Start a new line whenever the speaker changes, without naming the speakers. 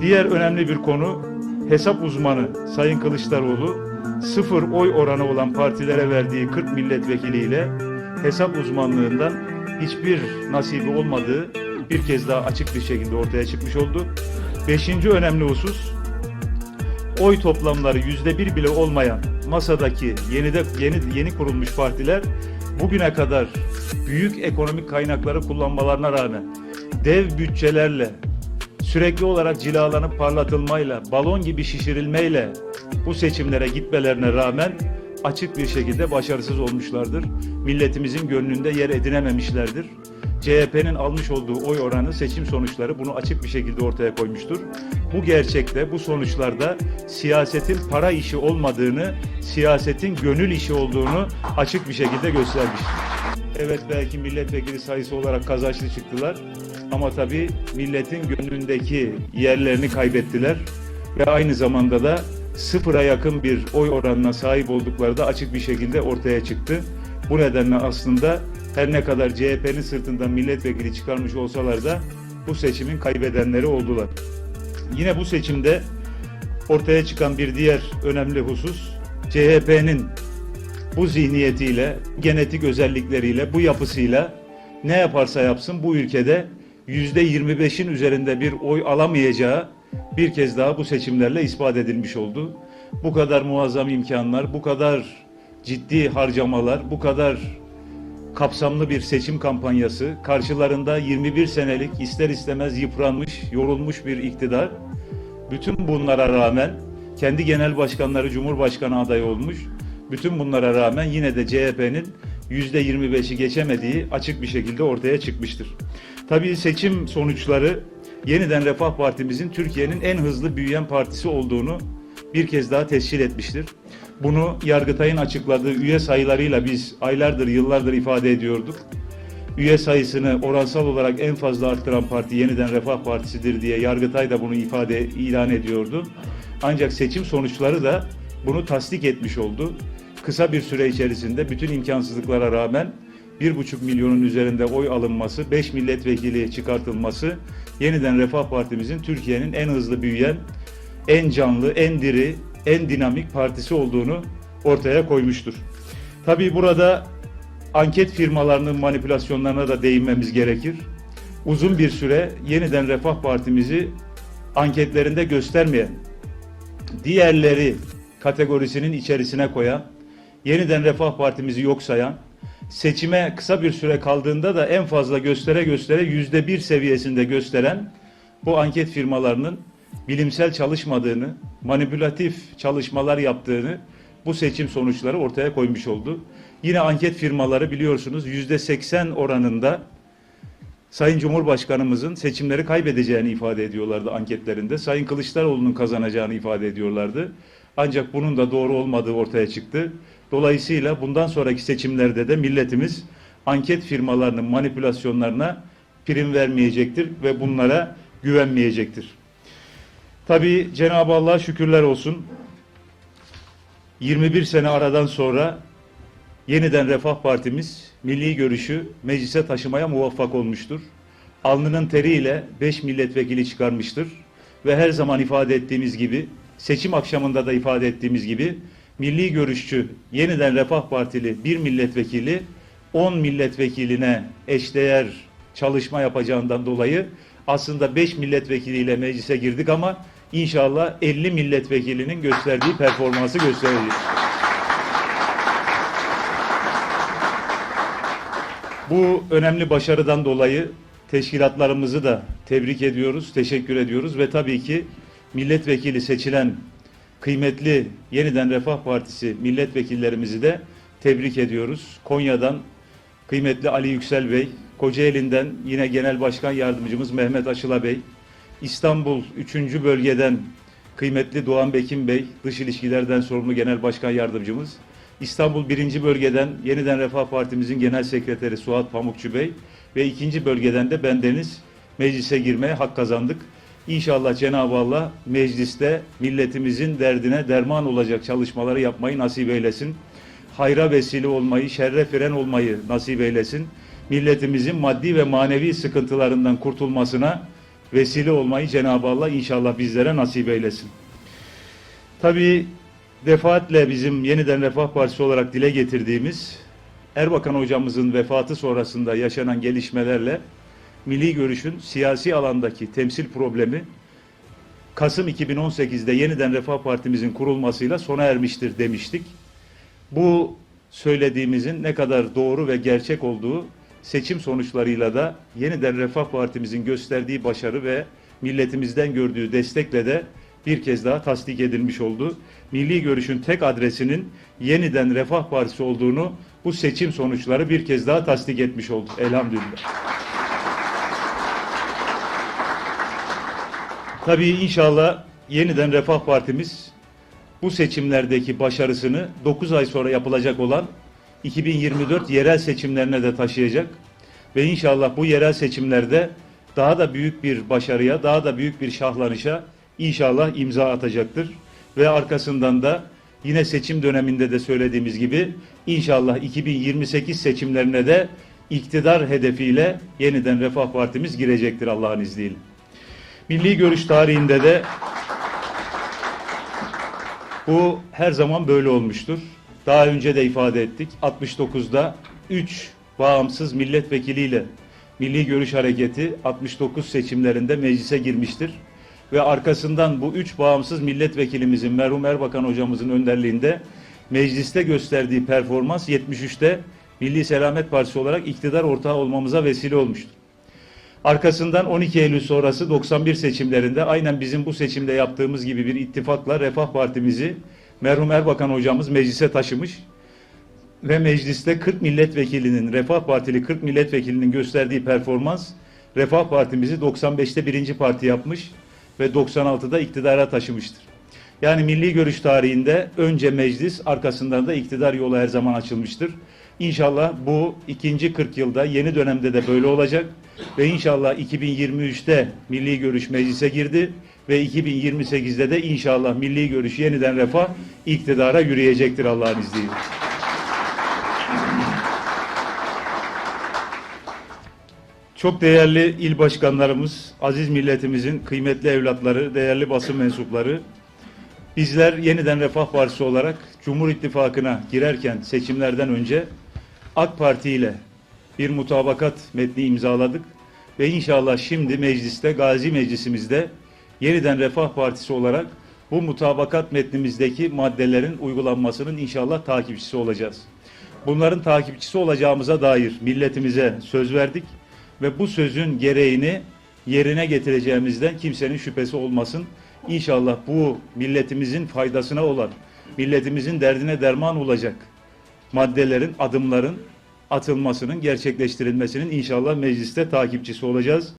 Diğer önemli bir konu hesap uzmanı Sayın Kılıçdaroğlu sıfır oy oranı olan partilere verdiği 40 milletvekiliyle hesap uzmanlığından hiçbir nasibi olmadığı bir kez daha açık bir şekilde ortaya çıkmış oldu. Beşinci önemli husus oy toplamları yüzde bir bile olmayan masadaki yeni de yeni yeni kurulmuş partiler bugüne kadar büyük ekonomik kaynakları kullanmalarına rağmen dev bütçelerle sürekli olarak cilalanıp parlatılmayla, balon gibi şişirilmeyle bu seçimlere gitmelerine rağmen açık bir şekilde başarısız olmuşlardır. Milletimizin gönlünde yer edinememişlerdir. CHP'nin almış olduğu oy oranı seçim sonuçları bunu açık bir şekilde ortaya koymuştur. Bu gerçekte, bu sonuçlarda siyasetin para işi olmadığını, siyasetin gönül işi olduğunu açık bir şekilde göstermiştir. Evet belki milletvekili sayısı olarak kazançlı çıktılar ama tabii milletin gönlündeki yerlerini kaybettiler ve aynı zamanda da sıfıra yakın bir oy oranına sahip oldukları da açık bir şekilde ortaya çıktı. Bu nedenle aslında her ne kadar CHP'nin sırtından milletvekili çıkarmış olsalar da bu seçimin kaybedenleri oldular. Yine bu seçimde ortaya çıkan bir diğer önemli husus CHP'nin bu zihniyetiyle, genetik özellikleriyle, bu yapısıyla ne yaparsa yapsın bu ülkede 25'in üzerinde bir oy alamayacağı bir kez daha bu seçimlerle ispat edilmiş oldu. Bu kadar muazzam imkanlar, bu kadar ciddi harcamalar, bu kadar kapsamlı bir seçim kampanyası, karşılarında 21 senelik ister istemez yıpranmış, yorulmuş bir iktidar. Bütün bunlara rağmen kendi genel başkanları Cumhurbaşkanı adayı olmuş. Bütün bunlara rağmen yine de CHP'nin %25'i geçemediği açık bir şekilde ortaya çıkmıştır. Tabii seçim sonuçları yeniden Refah Partimizin Türkiye'nin en hızlı büyüyen partisi olduğunu bir kez daha tescil etmiştir. Bunu Yargıtay'ın açıkladığı üye sayılarıyla biz aylardır, yıllardır ifade ediyorduk. Üye sayısını oransal olarak en fazla arttıran parti yeniden Refah Partisi'dir diye Yargıtay da bunu ifade ilan ediyordu. Ancak seçim sonuçları da bunu tasdik etmiş oldu. Kısa bir süre içerisinde bütün imkansızlıklara rağmen 1,5 milyonun üzerinde oy alınması, 5 milletvekili çıkartılması yeniden Refah Partimizin Türkiye'nin en hızlı büyüyen, en canlı, en diri, en dinamik partisi olduğunu ortaya koymuştur. Tabii burada anket firmalarının manipülasyonlarına da değinmemiz gerekir. Uzun bir süre yeniden Refah Partimizi anketlerinde göstermeyen, diğerleri kategorisinin içerisine koyan, yeniden Refah Partimizi yok sayan, seçime kısa bir süre kaldığında da en fazla göstere göstere yüzde bir seviyesinde gösteren bu anket firmalarının bilimsel çalışmadığını, manipülatif çalışmalar yaptığını bu seçim sonuçları ortaya koymuş oldu. Yine anket firmaları biliyorsunuz yüzde seksen oranında Sayın Cumhurbaşkanımızın seçimleri kaybedeceğini ifade ediyorlardı anketlerinde. Sayın Kılıçdaroğlu'nun kazanacağını ifade ediyorlardı. Ancak bunun da doğru olmadığı ortaya çıktı. Dolayısıyla bundan sonraki seçimlerde de milletimiz anket firmalarının manipülasyonlarına prim vermeyecektir ve bunlara güvenmeyecektir. Tabii Cenab-ı Allah'a şükürler olsun. 21 sene aradan sonra yeniden Refah Partimiz milli görüşü meclise taşımaya muvaffak olmuştur. Alnının teriyle 5 milletvekili çıkarmıştır. Ve her zaman ifade ettiğimiz gibi, seçim akşamında da ifade ettiğimiz gibi milli görüşçü yeniden Refah Partili bir milletvekili 10 milletvekiline eşdeğer çalışma yapacağından dolayı aslında 5 milletvekiliyle meclise girdik ama inşallah 50 milletvekilinin gösterdiği performansı göstereceğiz. Bu önemli başarıdan dolayı teşkilatlarımızı da tebrik ediyoruz, teşekkür ediyoruz ve tabii ki milletvekili seçilen kıymetli Yeniden Refah Partisi milletvekillerimizi de tebrik ediyoruz. Konya'dan kıymetli Ali Yüksel Bey, Kocaeli'nden yine Genel Başkan Yardımcımız Mehmet Aşıla Bey, İstanbul 3. Bölgeden kıymetli Doğan Bekim Bey, Dış İlişkilerden sorumlu Genel Başkan Yardımcımız, İstanbul 1. Bölgeden Yeniden Refah Partimizin Genel Sekreteri Suat Pamukçu Bey ve 2. bölgeden de bendeniz meclise girmeye hak kazandık. İnşallah Cenab-ı Allah mecliste milletimizin derdine derman olacak çalışmaları yapmayı nasip eylesin. Hayra vesile olmayı, şerre fren olmayı nasip eylesin. Milletimizin maddi ve manevi sıkıntılarından kurtulmasına vesile olmayı Cenab-ı Allah inşallah bizlere nasip eylesin. Tabii defaatle bizim yeniden Refah Partisi olarak dile getirdiğimiz Erbakan hocamızın vefatı sonrasında yaşanan gelişmelerle milli görüşün siyasi alandaki temsil problemi Kasım 2018'de yeniden Refah Partimizin kurulmasıyla sona ermiştir demiştik. Bu söylediğimizin ne kadar doğru ve gerçek olduğu seçim sonuçlarıyla da yeniden Refah Partimizin gösterdiği başarı ve milletimizden gördüğü destekle de bir kez daha tasdik edilmiş oldu. Milli görüşün tek adresinin yeniden Refah Partisi olduğunu bu seçim sonuçları bir kez daha tasdik etmiş oldu. Elhamdülillah. Tabii inşallah yeniden Refah Partimiz bu seçimlerdeki başarısını 9 ay sonra yapılacak olan 2024 yerel seçimlerine de taşıyacak. Ve inşallah bu yerel seçimlerde daha da büyük bir başarıya, daha da büyük bir şahlanışa inşallah imza atacaktır. Ve arkasından da yine seçim döneminde de söylediğimiz gibi inşallah 2028 seçimlerine de iktidar hedefiyle yeniden Refah Partimiz girecektir Allah'ın izniyle. Milli görüş tarihinde de bu her zaman böyle olmuştur. Daha önce de ifade ettik. 69'da 3 bağımsız milletvekiliyle Milli Görüş Hareketi 69 seçimlerinde meclise girmiştir. Ve arkasından bu üç bağımsız milletvekilimizin merhum Erbakan hocamızın önderliğinde mecliste gösterdiği performans 73'te Milli Selamet Partisi olarak iktidar ortağı olmamıza vesile olmuştur. Arkasından 12 Eylül sonrası 91 seçimlerinde aynen bizim bu seçimde yaptığımız gibi bir ittifakla Refah Partimizi merhum Erbakan hocamız meclise taşımış ve mecliste 40 milletvekilinin Refah Partili 40 milletvekilinin gösterdiği performans Refah Partimizi 95'te birinci parti yapmış ve 96'da iktidara taşımıştır. Yani milli görüş tarihinde önce meclis arkasından da iktidar yolu her zaman açılmıştır. İnşallah bu ikinci 40 yılda yeni dönemde de böyle olacak ve inşallah 2023'te milli görüş meclise girdi ve 2028'de de inşallah milli görüş yeniden refah iktidara yürüyecektir Allah'ın izniyle. Çok değerli il başkanlarımız, aziz milletimizin kıymetli evlatları, değerli basın mensupları, bizler yeniden Refah Partisi olarak Cumhur İttifakı'na girerken seçimlerden önce AK Parti ile bir mutabakat metni imzaladık ve inşallah şimdi mecliste, Gazi Meclisimizde yeniden Refah Partisi olarak bu mutabakat metnimizdeki maddelerin uygulanmasının inşallah takipçisi olacağız. Bunların takipçisi olacağımıza dair milletimize söz verdik ve bu sözün gereğini yerine getireceğimizden kimsenin şüphesi olmasın. İnşallah bu milletimizin faydasına olan, milletimizin derdine derman olacak maddelerin, adımların atılmasının, gerçekleştirilmesinin inşallah mecliste takipçisi olacağız.